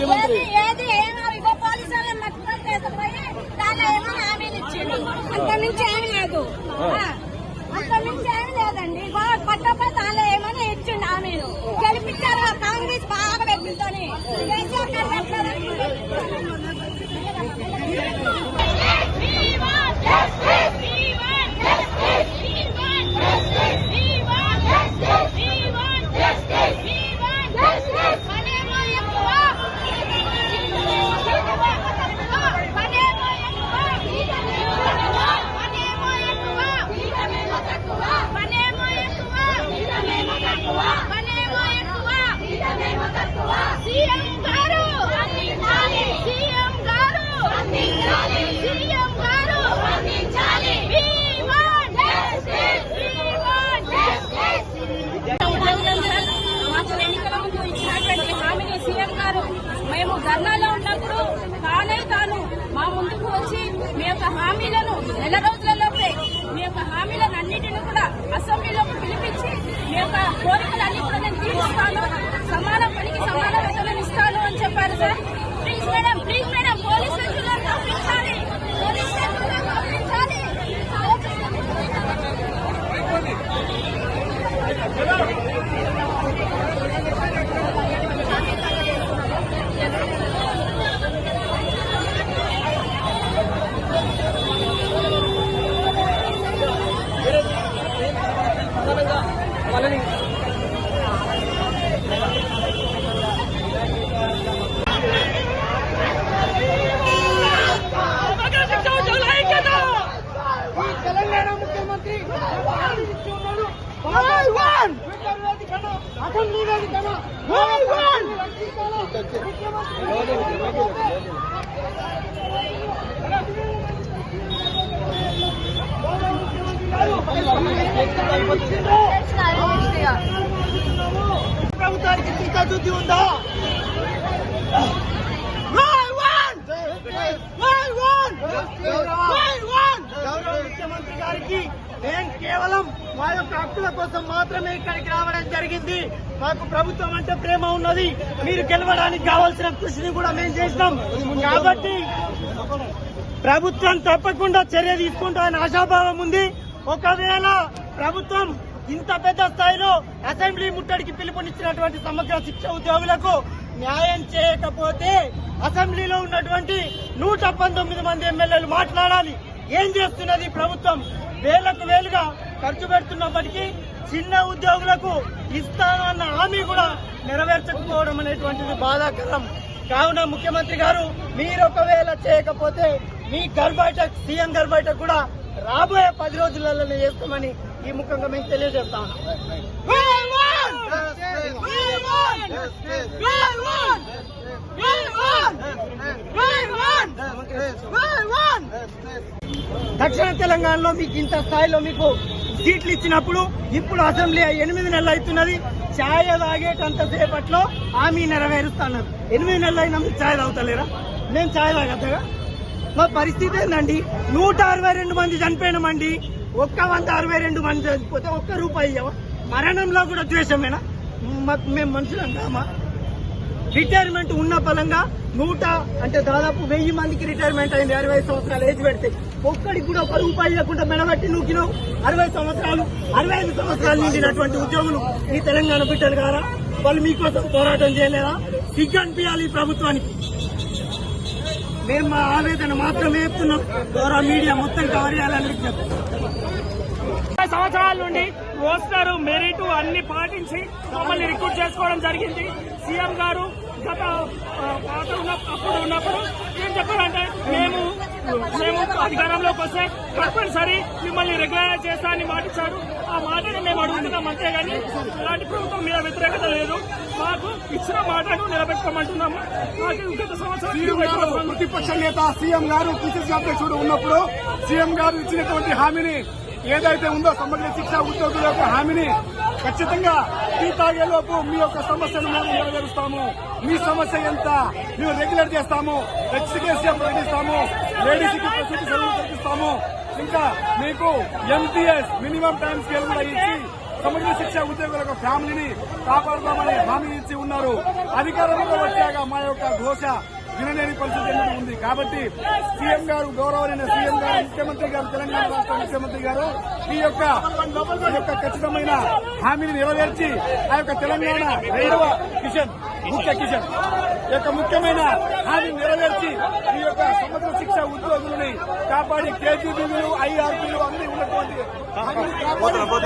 ముఖ్యమంత్రి. ఏది ఏమో లేదు. ఆ, అంత మించి ఏమి లేదండి. పట్టపై దానిలో ఏమని ఇచ్చిండు హామీలు. గెలిపించారు కాంగ్రెస్ బాగా పెట్టిందని కేసీఆర్ గారు పెట్టలేదని సీఎం గారు సీఎం గారు సీఎం గారు We want justice! We want justice! మాకు ఎన్నికల ముందు ఇచ్చినటువంటి హామీని సీఎం గారు మేము ధర్నాలో ఉన్నప్పుడు తానే తాను మా ముందుకు వచ్చి మీ యొక్క హామీలను నెల రోజులలోపే మీ యొక్క హామీలను అన్నింటినీ కూడా అసెంబ్లీలోకి పిలిపించి మీ యొక్క కోరికలన్నీ కూడా నేను తీరుస్తాను. అసెంబ్లీ వేదికన ప్రభుత్వానికి చిత్తశుద్ధి ఉందా మా యొక్క హక్కుల కోసం మాత్రమే ఇక్కడికి రావడం జరిగింది. మాకు ప్రభుత్వం అంటే ప్రేమ ఉన్నది. మీరు గెలవడానికి కావాల్సిన కృషిని కూడా మేము చేసినాం. కాబట్టి ప్రభుత్వం తప్పకుండా చర్య తీసుకుంటామని ఆశాభావం ఉంది. ఒకవేళ ప్రభుత్వం ఇంత పెద్ద స్థాయిలో అసెంబ్లీ ముట్టడికి పిలుపునిచ్చినటువంటి సమగ్ర శిక్ష ఉద్యోగులకు న్యాయం చేయకపోతే అసెంబ్లీలో ఉన్నటువంటి నూట పంతొమ్మిది మంది ఎమ్మెల్యేలు మాట్లాడాలి. ఏం చేస్తున్నది ప్రభుత్వం? వేలకు వేలుగా ఖర్చు పెడుతున్నప్పటికీ చిన్న ఉద్యోగులకు ఇస్తానన్న హామీ కూడా నెరవేర్చకపోవడం అనేటువంటిది బాధాకరం. కావున ముఖ్యమంత్రి గారు మీరు ఒకవేళ చేయకపోతే మీ గర్భైటక్ సీఎం గర్భైటక్ కూడా రాబోయే పది రోజులలో చేస్తామని ఈ ముఖంగా మేము తెలియజేస్తా ఉన్నాం. దక్షిణ తెలంగాణలో మీకు ఇంత స్థాయిలో మీకు సీట్లు ఇచ్చినప్పుడు ఇప్పుడు అసెంబ్లీ ఎనిమిది నెలలు అవుతున్నది. ఛాయ తాగేటంత సేపట్లో హామీ నెరవేరుస్తున్నారు ఎనిమిది నెలలు అయినా మీరు ఛాయ్ తాగుతలేరా? నేను ఛాయ్ తాగద్దగా? మా పరిస్థితి ఏంటండి నూట అరవై రెండు మంది చనిపోయినామండి. ఒక్క వంద అరవై రెండు మంది చనిపోతే ఒక్క రూపాయి ఇవ్వ మరణంలో కూడా ద్వేషమేనా? మేము మనుషులం కామా? రిటైర్మెంట్ ఉన్న పలంగా నూట అంటే దాదాపు వెయ్యి మందికి రిటైర్మెంట్ అయింది. అరవై సంవత్సరాలు ఏజ్ పెడితే ఒక్కడికి కూడా ఒక రూపాయి లేకుండా మెడబట్టి నూకినావు అరవై సంవత్సరాలు అరవై ఐదు సంవత్సరాలు నిండినటువంటి ఉద్యోగులు ఈ తెలంగాణ బిడ్డలు కారా వాళ్ళు మీకోసం పోరాటం చేయలేదా? సిగ్గు అనిపించాలి ఈ ప్రభుత్వానికి. మేము మా ఆవేదన మాత్రమే చెప్తున్నాం. ద్వారా మీడియా మొత్తం కవర్ చేయాలని ముప్పై సంవత్సరాల నుండి రోస్టర్ మెరిట్ అన్ని పాటించి మమ్మల్ని రిక్రూట్ చేసుకోవడం జరిగింది. సీఎం గారు గత పాత ఉన్న అప్పుడు ఉన్నప్పుడు ఏం చెప్పారంటే మేము మేము అధికారంలోకి వస్తే తప్పనిసరి మిమ్మల్ని రెగ్యులర్ చేస్తా అని మాటిచ్చారు ఆ మాటని మేము అడుగుతున్నాం అంతేగాని ఇలాంటి ప్రభుత్వం మీద వ్యతిరేకత లేదు. మాకు ఇచ్చిన మాటను నిలబెట్టుకోమంటున్నాము. మాకు గత సంవత్సరం ప్రతిపక్ష నేత సీఎం గారు పిసిసి అధ్యక్షుడు ఉన్నప్పుడు సీఎం గారు ఇచ్చినటువంటి హామీని ఏదైతే ఉందో సమగ్ర శిక్ష ఉద్యోగుల యొక్క హామీని ఖచ్చితంగా టీ తాగేలోపు మీ యొక్క సమస్యను మేము నెరవేరుస్తాము. మీ సమస్య ఎంత మేము రెగ్యులర్ చేస్తాము. హెచ్సికేసీ ప్రకటిస్తాము. లేడీస్కి ప్రసూతి సెలవులు ప్రకటిస్తాము. ఇంకా మీకు ఎంటీఎస్ మినిమం టైం స్కేల్ కూడా ఇచ్చి సమగ్ర శిక్ష ఉద్యోగుల యొక్క ఫ్యామిలీని కాపాడుతామని హామీ ఇచ్చి ఉన్నారు. అధికారంలో వచ్చాక మా యొక్క ఘోష వినలేని పరిస్థితి ఉంది? కాబట్టి సీఎం గారు గౌరవనీయ సీఎం గారు ముఖ్యమంత్రి గారు తెలంగాణ రాష్ట్ర ముఖ్యమంత్రి గారు ఈ యొక్క ఈ యొక్క ఖచ్చితమైన హామీని నెరవేర్చి ఆ యొక్క తెలంగాణ రెండవ కిషన్ ముఖ్య కిషన్ యొక్క ముఖ్యమైన హామీ నెరవేర్చి ఈ యొక్క సమగ్ర శిక్ష ఉద్యోగులని కాపాడి కేజీబీలు ఐఆర్పీలు అన్ని ఉన్నటువంటి హామీని కోరుకుంటూ